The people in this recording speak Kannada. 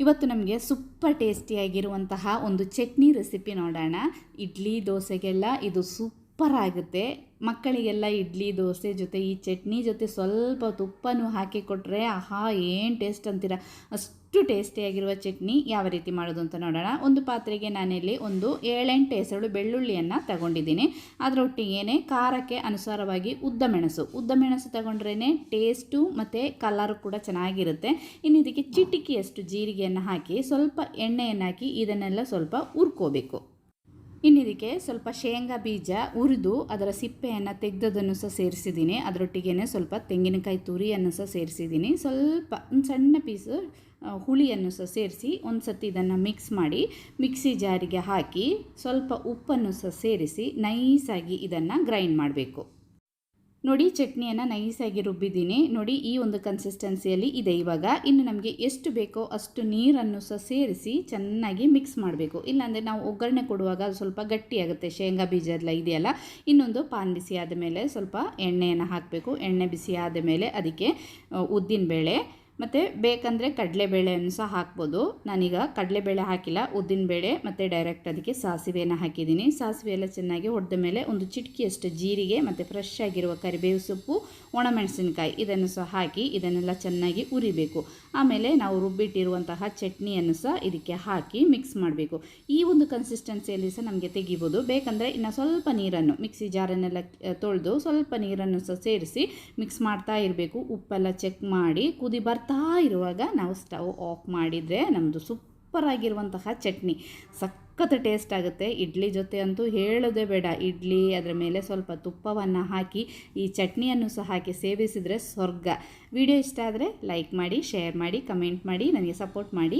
ಇವತ್ತು ನಮಗೆ ಸೂಪರ್ ಟೇಸ್ಟಿಯಾಗಿರುವಂತಹ ಒಂದು ಚಟ್ನಿ ರೆಸಿಪಿ ನೋಡೋಣ. ಇಡ್ಲಿ ದೋಸೆಗೆಲ್ಲ ಇದು ಸೂಪರ್ ಆಗುತ್ತೆ. ಮಕ್ಕಳಿಗೆಲ್ಲ ಇಡ್ಲಿ, ದೋಸೆ ಜೊತೆ, ಈ ಚಟ್ನಿ ಜೊತೆ ಸ್ವಲ್ಪ ತುಪ್ಪನೂ ಹಾಕಿ ಕೊಟ್ಟರೆ ಆಹಾ, ಏನು ಟೇಸ್ಟ್ ಅಂತೀರ? ಅಷ್ಟು ಟೇಸ್ಟಿಯಾಗಿರುವ ಚಟ್ನಿ ಯಾವ ರೀತಿ ಮಾಡೋದು ಅಂತ ನೋಡೋಣ. ಒಂದು ಪಾತ್ರೆಗೆ ನಾನಿಲ್ಲಿ ಒಂದು ಏಳೆಂಟು ಹೆಸರು ಬೆಳ್ಳುಳ್ಳಿಯನ್ನು ತಗೊಂಡಿದ್ದೀನಿ. ಅದರೊಟ್ಟಿಗೆ ಖಾರಕ್ಕೆ ಅನುಸಾರವಾಗಿ ಉದ್ದ ಮೆಣಸು. ಉದ್ದ ಮೆಣಸು ತಗೊಂಡ್ರೇ ಟೇಸ್ಟು ಮತ್ತು ಕಲರು ಕೂಡ ಚೆನ್ನಾಗಿರುತ್ತೆ. ಇನ್ನು ಇದಕ್ಕೆ ಚಿಟಿಕಿಯಷ್ಟು ಜೀರಿಗೆಯನ್ನು ಹಾಕಿ ಸ್ವಲ್ಪ ಎಣ್ಣೆಯನ್ನು ಹಾಕಿ ಇದನ್ನೆಲ್ಲ ಸ್ವಲ್ಪ ಹುರ್ಕೋಬೇಕು. ಇನ್ನು ಇದಕ್ಕೆ ಸ್ವಲ್ಪ ಶೇಂಗಾ ಬೀಜ ಹುರಿದು ಅದರ ಸಿಪ್ಪೆಯನ್ನು ತೆಗೆದದನ್ನು ಸಹ ಸೇರಿಸಿದ್ದೀನಿ. ಅದರೊಟ್ಟಿಗೆ ಸ್ವಲ್ಪ ತೆಂಗಿನಕಾಯಿ ತುರಿಯನ್ನು ಸಹ ಸೇರಿಸಿದ್ದೀನಿ. ಸ್ವಲ್ಪ ಒಂದು ಸಣ್ಣ ಪೀಸು ಹುಳಿಯನ್ನು ಸಹ ಸೇರಿಸಿ ಒಂದು ಸತಿ ಇದನ್ನು ಮಿಕ್ಸ್ ಮಾಡಿ ಮಿಕ್ಸಿ ಜಾರಿಗೆ ಹಾಕಿ ಸ್ವಲ್ಪ ಉಪ್ಪನ್ನು ಸಹ ಸೇರಿಸಿ ನೈಸಾಗಿ ಇದನ್ನು ಗ್ರೈಂಡ್ ಮಾಡಬೇಕು. ನೋಡಿ ಚಟ್ನಿಯನ್ನು ನೈಸಾಗಿ ರುಬ್ಬಿದ್ದೀನಿ. ನೋಡಿ ಈ ಒಂದು ಕನ್ಸಿಸ್ಟೆನ್ಸಿಯಲ್ಲಿ ಇದೆ ಇವಾಗ. ಇನ್ನು ನಮಗೆ ಎಷ್ಟು ಬೇಕೋ ಅಷ್ಟು ನೀರನ್ನು ಸಹ ಸೇರಿಸಿ ಚೆನ್ನಾಗಿ ಮಿಕ್ಸ್ ಮಾಡಬೇಕು. ಇಲ್ಲಾಂದರೆ ನಾವು ಒಗ್ಗರಣೆ ಕೊಡುವಾಗ ಅದು ಸ್ವಲ್ಪ ಗಟ್ಟಿಯಾಗುತ್ತೆ ಶೇಂಗಾ ಬೀಜ ಎಲ್ಲ ಇದೆಯಲ್ಲ, ಇನ್ನೊಂದು ಪಾನ್ ಬಿಸಿ ಆದ ಮೇಲೆ ಸ್ವಲ್ಪ ಎಣ್ಣೆಯನ್ನು ಹಾಕಬೇಕು. ಎಣ್ಣೆ ಬಿಸಿ ಆದ ಮೇಲೆ ಅದಕ್ಕೆ ಉದ್ದಿನಬೇಳೆ ಮತ್ತು ಬೇಕಂದರೆ ಕಡಲೆಬೇಳೆಯನ್ನು ಸಹ ಹಾಕ್ಬೋದು. ನಾನೀಗ ಕಡಲೆಬೇಳೆ ಹಾಕಿಲ್ಲ, ಉದ್ದಿನಬೇಳೆ ಮತ್ತು ಡೈರೆಕ್ಟ್ ಅದಕ್ಕೆ ಸಾಸಿವೆಯನ್ನು ಹಾಕಿದ್ದೀನಿ. ಸಾಸಿವೆ ಎಲ್ಲ ಚೆನ್ನಾಗಿ ಹೊಡೆದ ಮೇಲೆ ಒಂದು ಚಿಟಕಿಯಷ್ಟು ಜೀರಿಗೆ ಮತ್ತು ಫ್ರೆಶ್ ಆಗಿರುವ ಕರಿಬೇವು ಸೊಪ್ಪು, ಒಣಮೆಣಸಿನಕಾಯಿ ಇದನ್ನು ಸಹ ಹಾಕಿ ಇದನ್ನೆಲ್ಲ ಚೆನ್ನಾಗಿ ಉರಿಬೇಕು ಆಮೇಲೆ ನಾವು ರುಬ್ಬಿಟ್ಟಿರುವಂತಹ ಚಟ್ನಿಯನ್ನು ಸಹ ಇದಕ್ಕೆ ಹಾಕಿ ಮಿಕ್ಸ್ ಮಾಡಬೇಕು. ಈ ಒಂದು ಕನ್ಸಿಸ್ಟೆನ್ಸಿಯಲ್ಲಿ ಸಹ ನಮಗೆ ತೆಗಿಬೋದು. ಬೇಕಂದರೆ ಇನ್ನು ಸ್ವಲ್ಪ ನೀರನ್ನು ಮಿಕ್ಸಿ ಜಾರನ್ನೆಲ್ಲ ತೊಳೆದು ಸ್ವಲ್ಪ ನೀರನ್ನು ಸಹ ಸೇರಿಸಿ ಮಿಕ್ಸ್ ಮಾಡ್ತಾ ಇರಬೇಕು. ಉಪ್ಪೆಲ್ಲ ಚೆಕ್ ಮಾಡಿ, ಕುದಿ ಬರ್ತಾ ಇರುವಾಗ ನಾವು ಸ್ಟವ್ ಆಫ್ ಮಾಡಿದರೆ ನಮ್ಮದು ಸೂಪರ್ ಆಗಿರುವಂತಹ ಚಟ್ನಿ. ಸಖತ್ ಟೇಸ್ಟ್ ಆಗುತ್ತೆ. ಇಡ್ಲಿ ಜೊತೆ ಅಂತೂ ಹೇಳೋದೇ ಬೇಡ. ಇಡ್ಲಿ, ಅದರ ಮೇಲೆ ಸ್ವಲ್ಪ ತುಪ್ಪವನ್ನು ಹಾಕಿ, ಈ ಚಟ್ನಿಯನ್ನು ಸಹ ಹಾಕಿ ಸೇವಿಸಿದರೆ ಸ್ವರ್ಗ. ವಿಡಿಯೋ ಇಷ್ಟ ಆದರೆ ಲೈಕ್ ಮಾಡಿ, ಶೇರ್ ಮಾಡಿ, ಕಮೆಂಟ್ ಮಾಡಿ, ನನಗೆ ಸಪೋರ್ಟ್ ಮಾಡಿ.